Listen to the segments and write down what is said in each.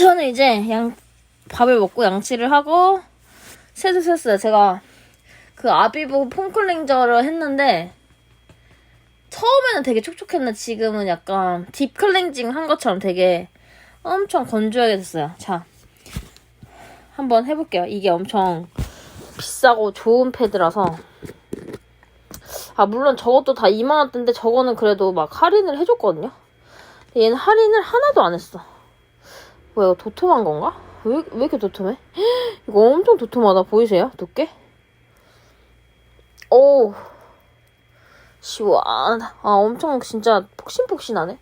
저는 이제 양 밥을 먹고 양치를 하고 세수했어요. 제가 그 아비브 폼클렌저를 했는데 처음에는 되게 촉촉했는데 지금은 약간 딥 클렌징 한 것처럼 되게 엄청 건조하게 됐어요. 자, 한번 해볼게요. 이게 엄청 비싸고 좋은 패드라서 아 물론 저것도 다 2만 원대인데 저거는 그래도 막 할인을 해줬거든요. 얘는 할인을 하나도 안 했어. 뭐야 이거 도톰한 건가? 왜, 왜 이렇게 도톰해? 이거 엄청 도톰하다 보이세요? 두께? 오 시원하다. 아 엄청 진짜 폭신폭신하네.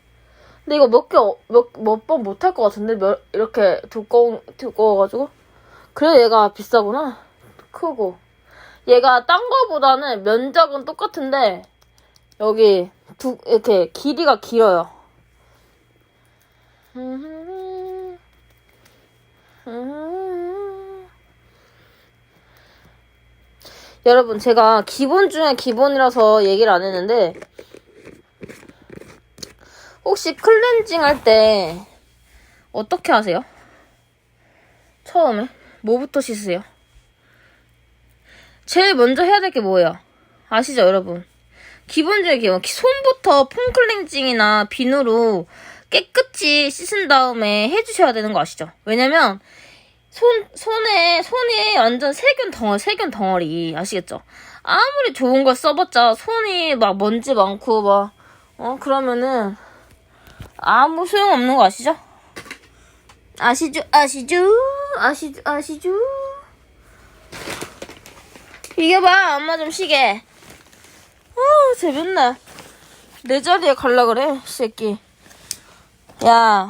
근데 이거 몇 개, 몇, 몇 번 못 할 것 같은데? 몇, 이렇게 두꺼운, 두꺼워가지고. 그래, 얘가 비싸구나. 크고. 얘가 딴 거보다는 면적은 똑같은데, 여기, 두, 이렇게 길이가 길어요. 여러분, 제가 기본 중에 기본이라서 얘기를 안 했는데, 혹시 클렌징 할 때 어떻게 하세요? 처음에 뭐부터 씻으세요? 제일 먼저 해야 될 게 뭐예요? 아시죠, 여러분? 기본적인 기본. 손부터 폼 클렌징이나 비누로 깨끗이 씻은 다음에 해주셔야 되는 거 아시죠? 왜냐면 손 손에 손이 완전 세균 덩어리, 세균 덩어리 아시겠죠? 아무리 좋은 걸 써봤자 손이 막 먼지 많고 막 어 그러면은 아무 소용 없는 거 아시죠? 아시죠? 아시죠? 아시죠? 아시죠? 이겨봐, 엄마 좀 쉬게. 어, 쟤 맨날 내 자리에 갈라 그래, 이 새끼. 야,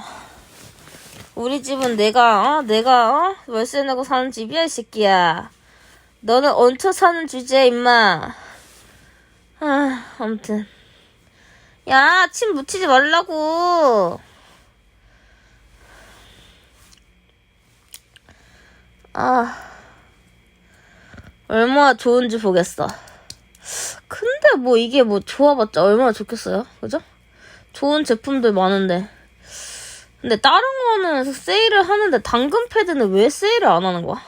우리 집은 내가, 어? 내가, 어? 월세 내고 사는 집이야, 이 새끼야. 너는 얹혀 사는 주제야, 임마. 아, 아무튼. 야, 침 묻히지 말라고. 아, 얼마나 좋은지 보겠어. 근데 뭐 이게 뭐 좋아봤자 얼마나 좋겠어요? 그죠? 좋은 제품들 많은데. 근데 다른 거는 세일을 하는데 당근 패드는 왜 세일을 안 하는 거야?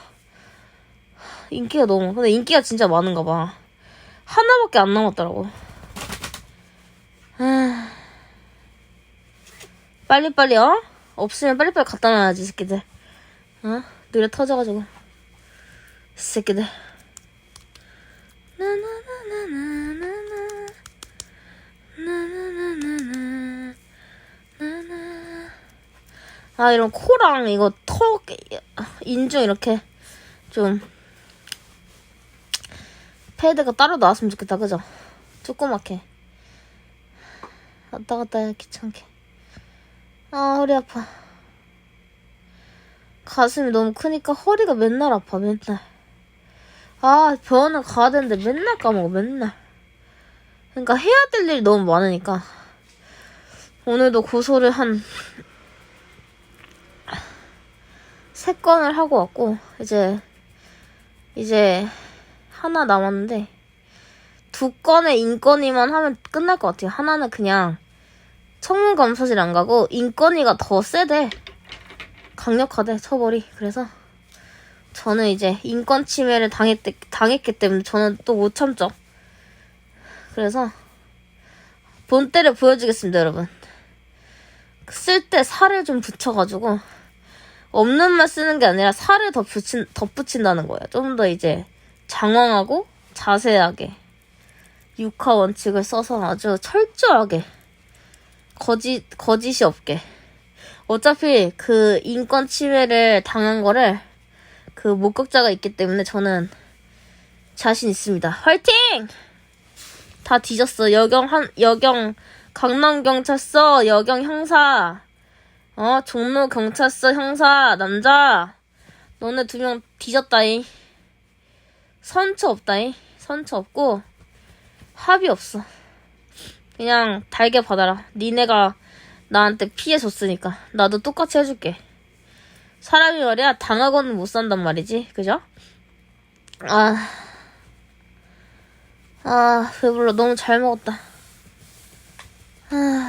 인기가 너무, 근데 인기가 진짜 많은가 봐. 하나밖에 안 남았더라고. 아. 빨리빨리 어? 없으면 빨리빨리 갖다 놔야지 이 새끼들 어? 느려 터져가지고 이 새끼들 나나나나나나나 나나나나나나나 아 이런 코랑 이거 턱 인중 이렇게 좀 패드가 따로 나왔으면 좋겠다. 그죠? 조그맣게. 왔다 갔다 해. 귀찮게. 아 허리 아파. 가슴이 너무 크니까 허리가 맨날 아파 맨날. 아 병원을 가야 되는데 맨날 까먹어 맨날. 그러니까 해야 될 일이 너무 많으니까. 오늘도 고소를 한 세 건을 하고 왔고 이제 이제 하나 남았는데 두 건의 인건위만 하면 끝날 것 같아요. 하나는 그냥 청문 검사실 안 가고 인건위가 더 세대. 강력하대 처벌이. 그래서 저는 이제 인권 침해를 당했, 당했기 때문에 저는 또 못 참죠. 그래서 본때를 보여주겠습니다, 여러분. 쓸 때 살을 좀 붙여가지고 없는 말 쓰는 게 아니라 살을 더 붙인, 덧붙인다는 거예요. 좀더 이제 장황하고 자세하게 육하 원칙을 써서 아주 철저하게 거짓 거짓이 없게 어차피 그 인권 침해를 당한 거를 그 목격자가 있기 때문에 저는 자신 있습니다. 화이팅! 다 뒤졌어. 여경 한 여경 강남 경찰서 여경 형사 어 종로 경찰서 형사 남자 너네 두 명 뒤졌다이 선처 없다이 선처 없고 합의 없어. 그냥 달게 받아라. 니네가 나한테 피해 줬으니까. 나도 똑같이 해줄게. 사람이 말이야, 당하고는 못 산단 말이지. 그죠? 아. 아, 배불러. 너무 잘 먹었다. 아.